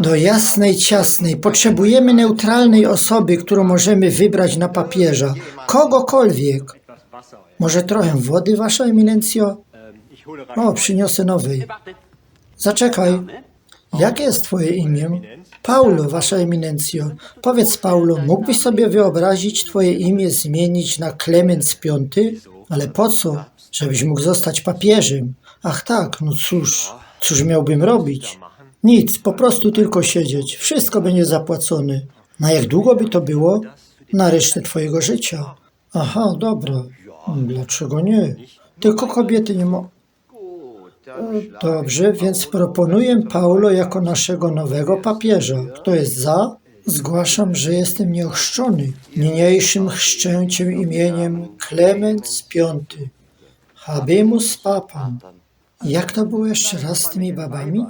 Do jasnej ciasnej potrzebujemy neutralnej osoby, którą możemy wybrać na papieża. Kogokolwiek. Może trochę wody, wasza eminencjo? O, przyniosę nowej. Zaczekaj. Jakie jest twoje imię? Paulo, wasza eminencjo. Powiedz, Paulo, mógłbyś sobie wyobrazić twoje imię zmienić na Klemens V? Ale po co? Żebyś mógł zostać papieżem. Ach tak, no cóż, cóż miałbym robić? Nic, po prostu tylko siedzieć. Wszystko będzie zapłacone. Na jak długo by to było? Na resztę twojego życia. Aha, dobra. Dlaczego nie? Tylko kobiety nie mogą. Dobrze, więc proponuję Paulo jako naszego nowego papieża. Kto jest za? Zgłaszam, że jestem nieochrzczony. Niniejszym chrzczę cię imieniem Klemens V. Habemus Papam. Jak to było jeszcze raz z tymi babami?